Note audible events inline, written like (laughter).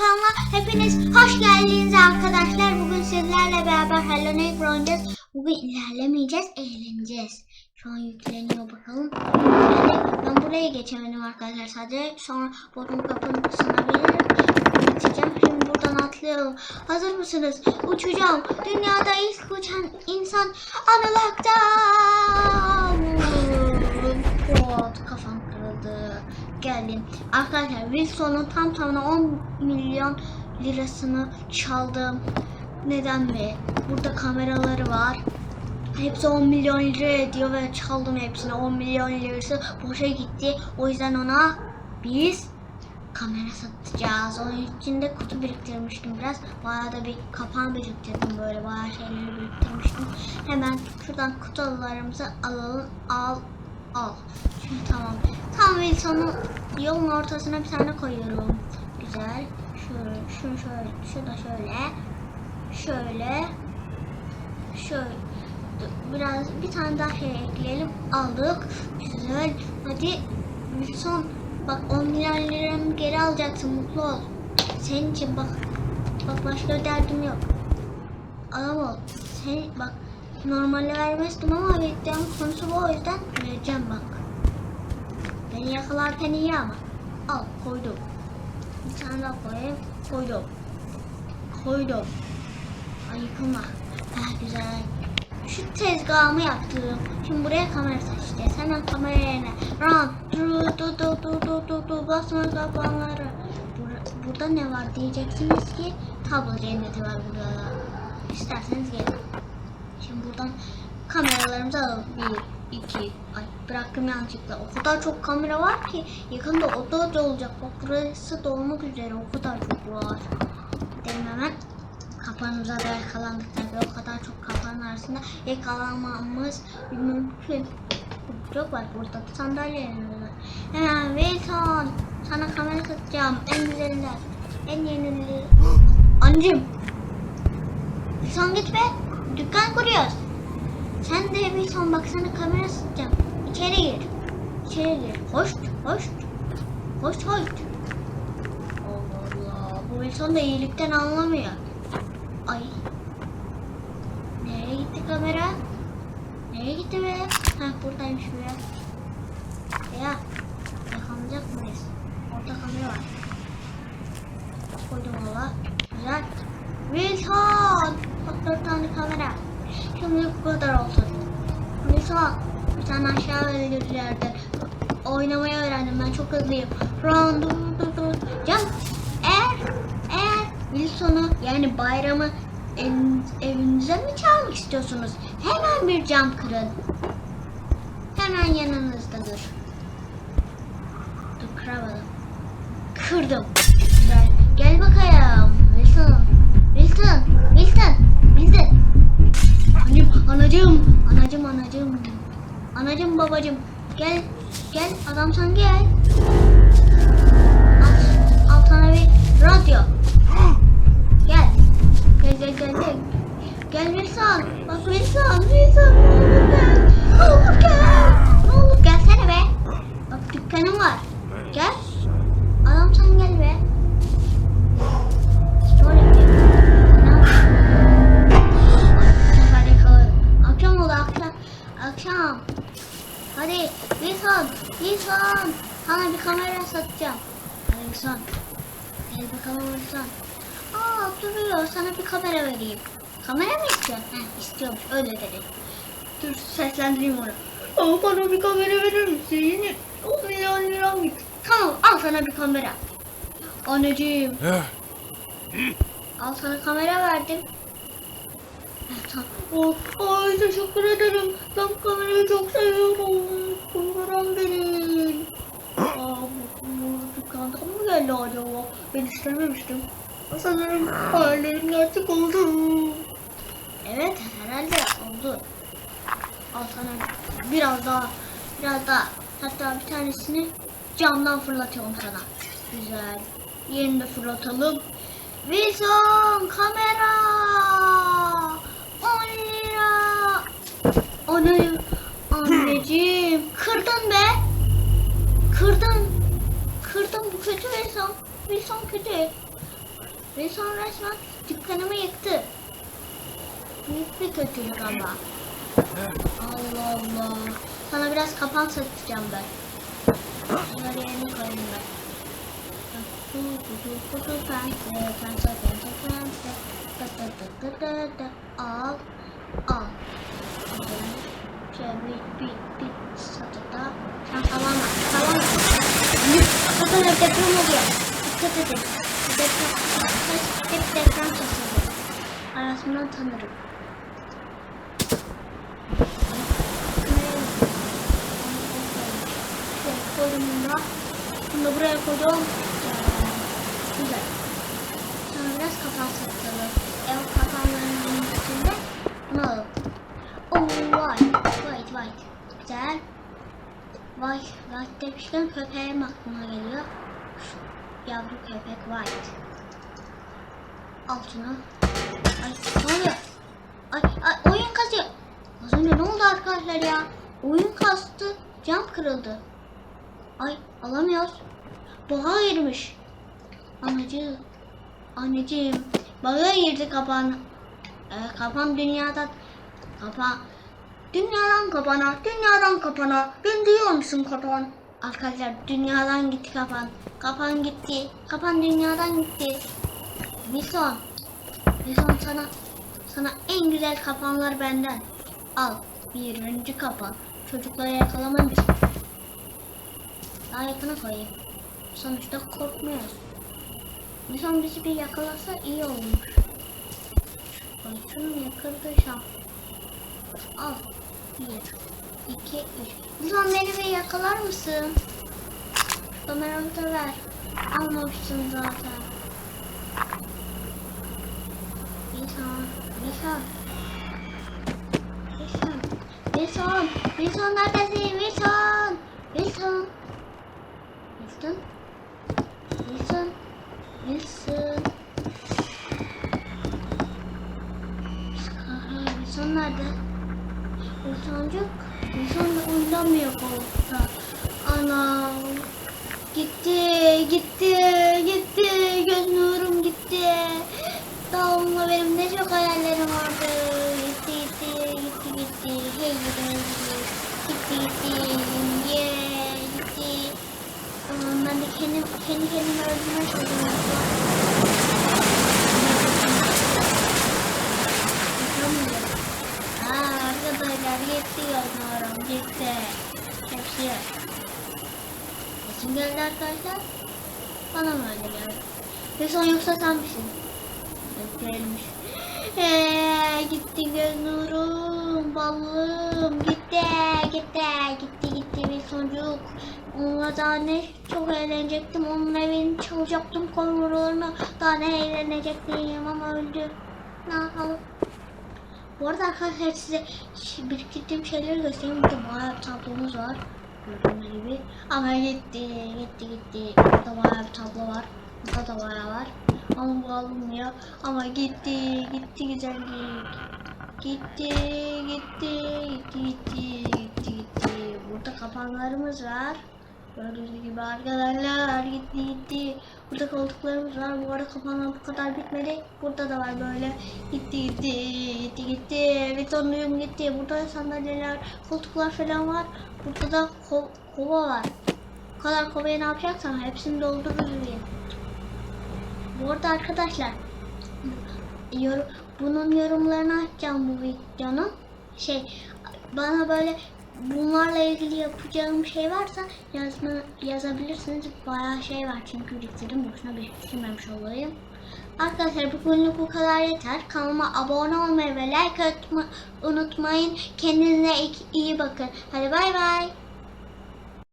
kanalına hepiniz hoş geldiniz arkadaşlar. Bugün sizlerle beraber Hello Neighbor oynayacağız. Bugün ilerlemeyeceğiz, eğleneceğiz. Şu an yükleniyor bakalım. Yani ben buraya geçemedim arkadaşlar sadece. Sonra bodrum kapısına gelirim. Geçeceğim. Şimdi buradan atlayalım. Hazır mısınız? Uçacağım. Dünyada ilk uçan insan Anıl Geldim. Arkadaşlar Wilson'un tam tamına 10 milyon lirasını çaldım. Neden mi? Burada kameraları var. Hepsi 10 milyon lira ediyor ve çaldım hepsini. 10 milyon lirası boşa gitti. O yüzden ona biz kamera satacağız. Onun için de kutu biriktirmiştim biraz. Bayağı da bir kapan biriktirdim böyle. Bayağı şeyleri biriktirmiştim. Hemen şuradan kutularımızı alalım. Al. Al. Şimdi tamam. Tam Wilson'un yolun ortasına bir tane koyuyorum. Güzel. Şöyle, şunu şöyle, şunu da şöyle. Şöyle. Şöyle. Biraz bir tane daha şey ekleyelim. Aldık. Güzel. Hadi Wilson bak 10 milyon liramı geri alacaksın. Mutlu ol. Senin için bak. Bak başka derdim yok. Adam ol. Sen bak normalde vermezdim ama vereceğim konusu bu o yüzden vereceğim bak. Beni yakalarken iyi ama. Al koydum. Bir tane daha koyayım. Koydum. Koydum. Ay yıkılma. Ha güzel. Şu tezgahımı yaptım. Şimdi buraya kamera seçeceğiz. Hemen kamera yerine. Run. Du du du du du du du basma kapanları. Bur- burada ne var diyeceksiniz ki tablo cenneti var burada. İsterseniz gelin. Şimdi buradan kameralarımızı alalım. Bir, iki, ay bıraktım yanlışlıkla. O kadar çok kamera var ki yakında oda da olacak. Bak burası dolmak üzere. O kadar çok var. Gidelim hemen. Kapanımıza da yakalandık tabii. O kadar çok kapanın arasında yakalanmamız mümkün. Çok var burada da sandalyelerimiz var. Hemen Wilson sana kamera satacağım. En güzelinden. En yenileri. (gasps) Anneciğim. Wilson git be. Dükkan kuruyoruz. Sen de bir son baksana kamera satacağım. İçeri gir. İçeri gir. Hoş, hoş. Hoş, hoş. Allah Allah. Bu insan da iyilikten anlamıyor. Ay. Nereye gitti kamera? Nereye gitti be? Ha buradaymış be. Ya. Yakalanacak mıyız? Orada kamera var. Koydum valla. Güzel. Wilson! Bak dört tane kamera. Şimdi bu kadar olsun. Bir tane aşağı verilirlerdi. Oynamayı öğrendim ben çok hızlıyım. Dur. Can eğer eğer Wilson'u yani bayramı ev- evinize mi çalmak istiyorsunuz? Hemen bir cam kırın. Hemen yanınızdadır. Dur kıramadım. Kırdım. Güzel. Gel bakayım. Wilson. Wilson. Wilson. Wilson. Annem, anacığım. Anacığım, anacığım. Anacığım, babacığım. Gel. Gel. Adam sen gel. Al, al sana bir radyo. Gel. Gel, gel, gel, gel. Gel Wilson. Bak Wilson. Wilson. Ne olur Wilson. Sana bir kamera satacağım. Wilson. Gel bakalım Wilson. Aa duruyor. Sana bir kamera vereyim. Kamera mı istiyorsun? Heh istiyormuş. Öyle dedi. Dur seslendireyim onu. Aa bana bir kamera verir misin? Yine 10 milyon liram gitti. Tamam al sana bir kamera. Anneciğim al sana kamera verdim. Oh, ay teşekkür ederim. Ben kamerayı çok seviyorum. Kameram benim. Aa, bu, bu geldi acaba? Ben istememiştim. Sanırım hayallerim gerçek oldu. Evet herhalde oldu. Al sana biraz daha biraz daha hatta bir tanesini camdan fırlatıyorum sana. Güzel. Yerini de fırlatalım. Wilson kamera 10 lira. Anne, anneciğim kırdın be. Kırdın. Kırdın bu kötü Wilson. Wilson kötü. Ve sonra resmen dükkanımı yıktı. Büyük bir kötülük ama. Allah Allah. Sana biraz kapan satacağım ben. Bunları yerine koyayım ben. Al. Al. Şöyle bir bir bir satıda. Sen salama. Hep deprem oluyor. Dikkat edin. Deprem. Hep deprem sesi. Arasından tanırım. Koydum bunu da. Buraya koydum. Güzel. Sonra biraz kapan satalım. Ev kapanlarının üstünde bunu alalım. Oh white. White white. Güzel. White. White demişken köpeğim aklıma geliyor. Şu Yavru köpek white. Al şunu. Ay ne oluyor? Ay, ay oyun kasıyor. Az önce ne oldu arkadaşlar ya? Oyun kastı. Cam kırıldı. Ay alamıyoruz. Bağa girmiş. Anacığım. Anneciğim. Bağa girdi kapan. Ee, kapan dünyadan. Kapan. Dünyadan kapana. Dünyadan kapana. Ben duyuyor musun kapan? Arkadaşlar dünyadan gitti kapan. Kapan gitti. Kapan dünyadan gitti. Wilson. Wilson sana sana en güzel kapanlar benden. Al. Birinci kapan. Çocukları yakalaman için. Daha yakına koyayım. Sonuçta korkmuyoruz. Wilson bizi bir yakalasa iyi olmuş. Ay şunun yakıldığı şans. Al. Bir, iki, üç. Wilson beni bir yakalar mısın? Kameramı da ver. Almamışsın zaten. Wilson. Wilson, Wilson, Wilson neredesin? Wilson, Wilson. Wilson, Wilson, Wilson. Aha, Wilson nerede? Wilson da oynamıyor koltukta. Ana, gitti, gitti, gitti, göz nurum gitti. Daha onunla benim ne çok hayallerim vardı. Gitti, gitti, gitti, gitti. Hey, gitti, gitti, gitti, yeah, gitti. Ben de kendim, kendi kendime öldürmeye çalışıyorum. Yapamıyorum. Aa, gitti yollarım, gitti. Hepsi. Kesin geldi arkadaşlar. Bana mı öyle geldi? Ve son yoksa sen misin? Gelmiş. Eee gitti göz nurum, ballım, gitti, gitti, gitti, gitti bir çocuk. Onunla daha ne çok eğlenecektim, onun evini çalacaktım korularını, daha ne eğlenecektim ama öldü. Ne yapalım? Bu arada arkadaşlar size biriktirdiğim şeyleri göstereyim. Burada bayağı bir tablomuz var. Gördüğünüz gibi. Ama gitti, gitti, gitti. Burada bayağı bir tablo var. Burada da bayağı var. Ama bu alınmıyor. Ama gitti, gitti güzellik. Gitti, gitti, gitti, gitti, gitti, gitti. Burada kapanlarımız var. Gördüğünüz gibi arkadaşlar gitti gitti. Burada koltuklarımız var. Bu arada kapanlar bu kadar bitmedi. Burada da var böyle. Gitti gitti gitti gitti. Betonluyum gitti. Burada sandalyeler, koltuklar falan var. Burada da ko- kova var. Bu kadar kovayı ne yapacaksam hepsini doldururuz diye. Bu arada arkadaşlar yorum, bunun yorumlarını açacağım bu videonun. Şey bana böyle bunlarla ilgili yapacağım şey varsa yazma, yazabilirsiniz. Bayağı şey var çünkü biriktirdim. Boşuna biriktirmemiş olayım. Arkadaşlar bugünlük bu kadar yeter. Kanalıma abone olmayı ve like atmayı unutmayın. Kendinize iyi bakın. Hadi bay bay.